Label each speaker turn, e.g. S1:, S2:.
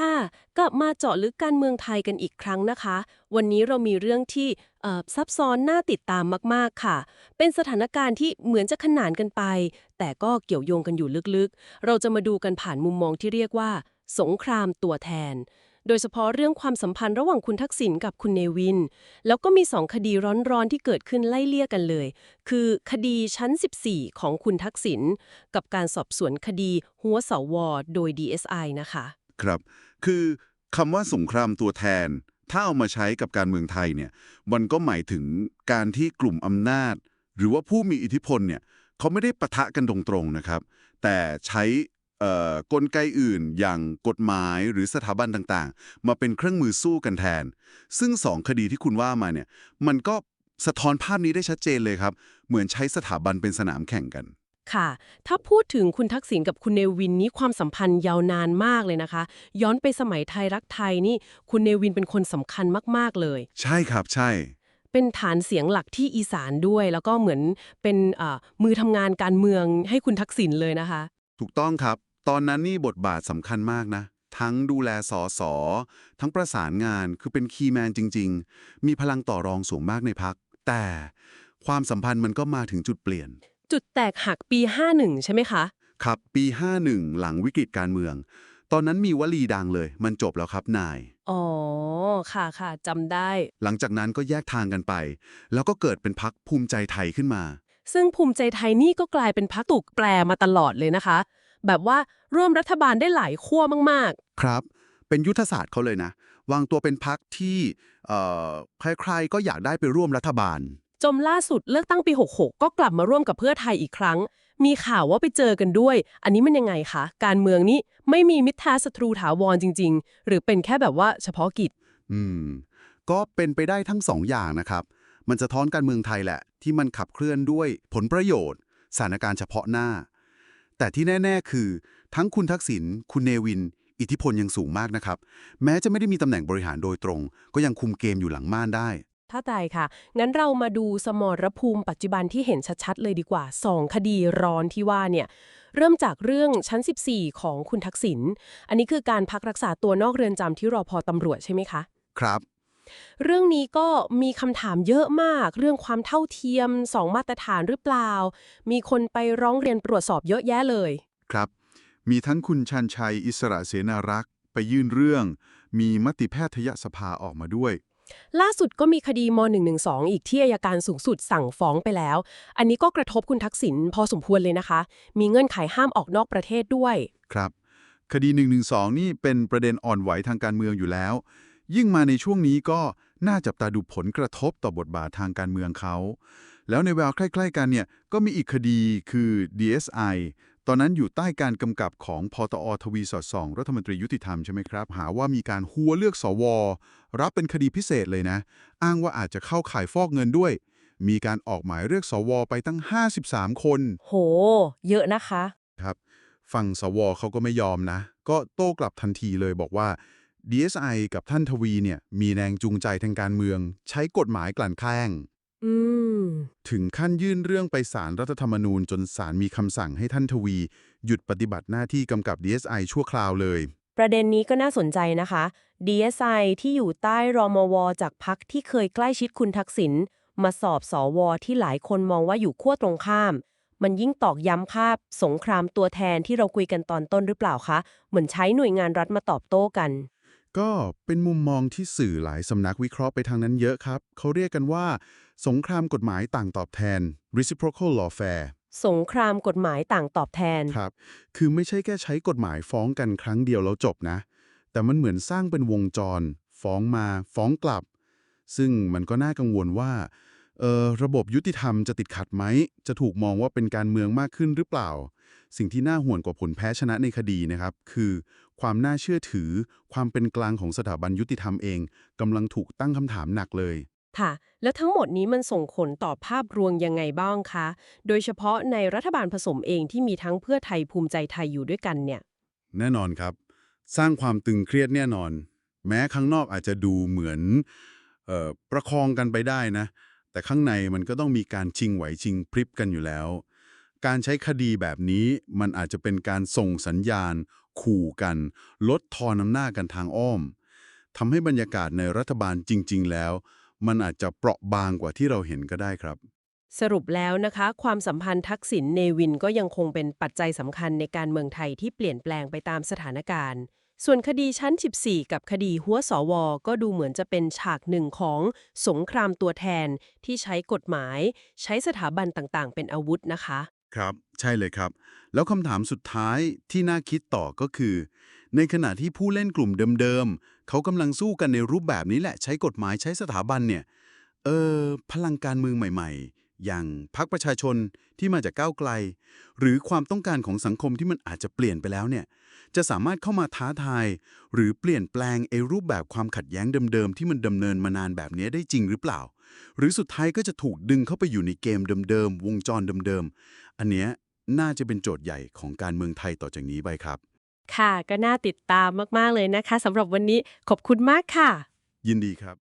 S1: ค่ะ กลับมาเจาะลึกการเมืองไทยกันอีกครั้งนะคะ วันนี้เรามีเรื่องที่ซับซ้อนน่าติดตามมากๆค่ะ เป็นสถานการณ์ที่เหมือนจะขนานกันไป แต่ก็เกี่ยวโยงกันอยู่ลึกๆ เราจะมาดูกันผ่านมุมมองที่เรียกว่า สงครามตัวแทน โดยเฉพาะเรื่องความสัมพันธ์ระหว่างคุณทักษิณกับคุณเนวิน แล้วก็มีสองคดีร้อนๆที่เกิดขึ้นไล่เลี่ยกันเลย คือคดีชั้น 14 ของคุณทักษิณกับการสอบสวนคดีหัวสวโดย DSI นะคะ
S2: ครับ คือคำว่าสงครามตัวแทน ถ้าเอามาใช้กับการเมืองไทยเนี่ยมันก็หมายถึงการที่กลุ่มอำนาจ หรือว่าผู้มีอิทธิพลเนี่ยเขาไม่ได้ปะทะกันตรงๆนะครับ แต่ใช้กลไกอื่นอย่างกฎหมายหรือสถาบันต่างๆ มาเป็นเครื่องมือสู้กันแทน ซึ่งสองคดีที่คุณว่ามาเนี่ยมันก็สะท้อนภาพนี้ได้ชัดเจนเลยครับ เหมือนใช้สถาบันเป็นสนามแข่งกัน
S1: ค่ะ ถ้าพูดถึงคุณทักษิณกับคุณเนวินนี้ความสัมพันธ์ยาวนานมากเลยนะคะ ย้อนไปสมัยไทยรักไทยนี่คุณเนวินเป็นคนสำคัญมากๆเลย
S2: ใช่ครับใช่
S1: เป็นฐานเสียงหลักที่อีสานด้วย แล้วก็เหมือนเป็นอ่ามือทำงานการเมืองให้คุณทักษิณเลยนะคะ
S2: ถูกต้องครับ ตอนนั้นนี่บทบาทสำคัญมากนะ ทั้งดูแลสอสอทั้งประสานงานคือเป็นคีย์แมนจริง ๆ มีพลังต่อรองสูงมากในพัก แต่ความสัมพันธ์มันก็มาถึงจุดเปลี่ยน
S1: จุดแตกหักปี 51 ใช่ไหมคะ
S2: ครับ ปี 51 หลังวิกฤตการเมือง ตอนนั้นมีวลีดังเลย มันจบแล้วครับนาย
S1: อ๋อ ค่ะค่ะจำได้
S2: หลังจากนั้นก็แยกทางกันไป แล้วก็เกิดเป็นพักภูมิใจไทยขึ้นมา
S1: ซึ่งภูมิใจไทยนี่ก็กลายเป็นพรรคถูกแปลมาตลอดเลยนะคะ แบบว่าร่วมรัฐบาลได้หลายขั้วมาก
S2: ครับ เป็นยุทธศาสตร์เขาเลยนะ วางตัวเป็นพักที่เอ่อใครๆก็อยากได้ไปร่วมรัฐบาล
S1: ๆ จมล่าสุดเลือกตั้งปี 66 ก็กลับมาร่วมกับเพื่อไทยอีกครั้ง มีข่าวว่าไปเจอกันด้วย อันนี้มันยังไงคะ การเมืองนี้ไม่มีมิตรแท้ศัตรูถาวรจริง ๆ หรือเป็นแค่แบบว่าเฉพาะกิจ
S2: อืม ก็เป็นไปได้ทั้งสองอย่างนะครับ มันจะท้อนการเมืองไทยแหละ ที่มันขับเคลื่อนด้วยผลประโยชน์ สถานการณ์เฉพาะหน้า แต่ที่แน่ ๆ คือ ทั้งคุณทักษิณ คุณเนวิน อิทธิพลยังสูงมากนะครับ แม้จะไม่ได้มีตำแหน่งบริหารโดยตรง ก็ยังคุมเกมอยู่หลังม่านได้
S1: ถ้าใจค่ะ งั้นเรามาดูสมรภูมิปัจจุบันที่เห็นชัดๆเลยดีกว่า 2 คดีร้อนที่ว่าเนี่ย เริ่มจากเรื่องชั้น 14 ของคุณทักษิณ อันนี้คือการพักรักษาตัวนอกเรือนจำที่รอพอตำรวจใช่ไหมคะ
S2: ครับ
S1: เรื่องนี้ก็มีคำถามเยอะมาก เรื่องความเท่าเทียมสองมาตรฐานหรือเปล่า มีคนไปร้องเรียนตรวจสอบเยอะแยะเลย
S3: ครับ มีทั้งคุณชันชัยอิสระเสนารักษ์ไปยื่นเรื่อง มีมติแพทยสภาออกมาด้วย
S1: ล่าสุดก็มีคดีม .112 อีกที่อายการสูงสุดสั่งฟ้องไปแล้ว อันนี้ก็กระทบคุณทักษิณพอสมควรเลยนะคะ มีเงื่อนไขห้ามออกนอกประเทศด้วย
S3: ครับ คดี 112 นี่เป็นประเด็นอ่อนไหวทางการเมืองอยู่แล้ว ยิ่งมาในช่วงนี้ก็น่าจับตาดูผลกระทบต่อบทบาททางการเมืองเขา แล้วในแววใกล้ๆกันเนี่ยก็มีอีกคดีคือ DSI ตอนนั้นอยู่ใต้การกำกับของพตอทวีสอดส่อง รัฐมนตรียุติธรรมใช่ไหมครับ หาว่ามีการหัวเลือกสว รับเป็นคดีพิเศษเลยนะ อ้างว่าอาจจะเข้าข่ายฟอกเงินด้วย มีการออกหมายเรียกสว ไปตั้ง 53 คน
S1: โห เยอะนะคะ
S3: ครับฝั่งสวเขาก็ไม่ยอมนะ ก็โต้กลับทันทีเลยบอกว่า DSI กับท่านทวีเนี่ยมีแรงจูงใจทางการเมือง ใช้กฎหมายกลั่นแกล้ง
S1: อืม
S3: ถึงขั้นยื่นเรื่องไปศาลรัฐธรรมนูญจนศาลมีคำสั่งให้ท่านทวี หยุดปฏิบัติหน้าที่กำกับ DSI ชั่วคราวเลย
S1: ประเด็นนี้ก็น่าสนใจนะคะ DSI ที่อยู่ใต้รมว จากพักที่เคยใกล้ชิดคุณทักษิณมาสอบสอวอที่หลายคนมองว่าอยู่ขั้วตรงข้าม มันยิ่งตอกย้ำภาพสงครามตัวแทนที่เราคุยกันตอนต้นหรือเปล่าคะ เหมือนใช้หน่วยงานรัฐมาตอบโต้กัน
S3: ก็เป็นมุมมองที่สื่อหลายสำนักวิเคราะห์ไปทางนั้นเยอะครับ เขาเรียกกันว่า สงครามกฎหมายต่างตอบแทน reciprocal lawfare
S1: สงครามกฎหมายต่างตอบแทน
S3: ครับ คือไม่ใช่แค่ใช้กฎหมายฟ้องกันครั้งเดียวแล้วจบนะ แต่มันเหมือนสร้างเป็นวงจร ฟ้องมาฟ้องกลับ ซึ่งมันก็น่ากังวลว่าเออระบบยุติธรรมจะติดขัดไหม จะถูกมองว่าเป็นการเมืองมากขึ้นหรือเปล่า สิ่งที่น่าห่วงกว่าผลแพ้ชนะในคดีนะครับ คือความน่าเชื่อถือ ความเป็นกลางของสถาบันยุติธรรมเองกำลังถูกตั้งคำถามหนักเลย
S1: ค่ะ แล้วทั้งหมดนี้มันส่งผลต่อภาพรวมยังไงบ้างคะ โดยเฉพาะในรัฐบาลผสมเองที่มีทั้งเพื่อไทยภูมิใจไทยอยู่ด้วยกันเนี่ย
S3: แน่นอนครับ สร้างความตึงเครียดแน่นอน แม้ข้างนอกอาจจะดูเหมือนออประคองกันไปได้นะ แต่ข้างในมันก็ต้องมีการชิงไหวชิงพริบกันอยู่แล้ว การใช้คดีแบบนี้มันอาจจะเป็นการส่งสัญญาณ ขู่กัน ลดทอนอำนาจกันทางอ้อมทำให้บรรยากาศในรัฐบาลจริง ๆ แล้ว มันอาจจะเปราะบางกว่าที่เราเห็นก็ได้ครับ
S1: สรุปแล้วนะคะ ความสัมพันธ์ทักษิณเนวินก็ยังคงเป็นปัจจัยสำคัญในการเมืองไทยที่เปลี่ยนแปลงไปตามสถานการณ์ ส่วนคดีชั้น 14 กับคดีหัวสว ก็ดูเหมือนจะเป็นฉากหนึ่งของสงครามตัวแทนที่ใช้กฎหมาย ใช้สถาบันต่างๆ เป็นอาวุธนะคะ
S3: ครับ ใช่เลยครับ แล้วคำถามสุดท้ายที่น่าคิดต่อก็คือ ในขณะที่ผู้เล่นกลุ่มเดิมๆเขากำลังสู้กันในรูปแบบนี้แหละ ใช้กฎหมายใช้สถาบันเนี่ย เออ พลังการเมืองใหม่ ๆ อย่างพรรคประชาชนที่มาจากก้าวไกล หรือความต้องการของสังคมที่มันอาจจะเปลี่ยนไปแล้วเนี่ย จะสามารถเข้ามาท้าทาย หรือเปลี่ยนแปลงไอ้รูปแบบความขัดแย้งเดิมๆที่มันดำเนินมานานแบบนี้ได้จริงหรือเปล่า หรือสุดท้ายก็จะถูกดึงเข้าไปอยู่ในเกมเดิมๆวงจรเดิมๆอันเนี้ยน่าจะเป็นโจทย์ใหญ่ของการเมืองไทยต่อจากนี้ไปครับ
S1: ค่ะ ก็น่าติดตามมาก ๆ เลยนะคะสำหรับวันนี้ขอบคุณมากค่ะ
S3: ยินดีครับ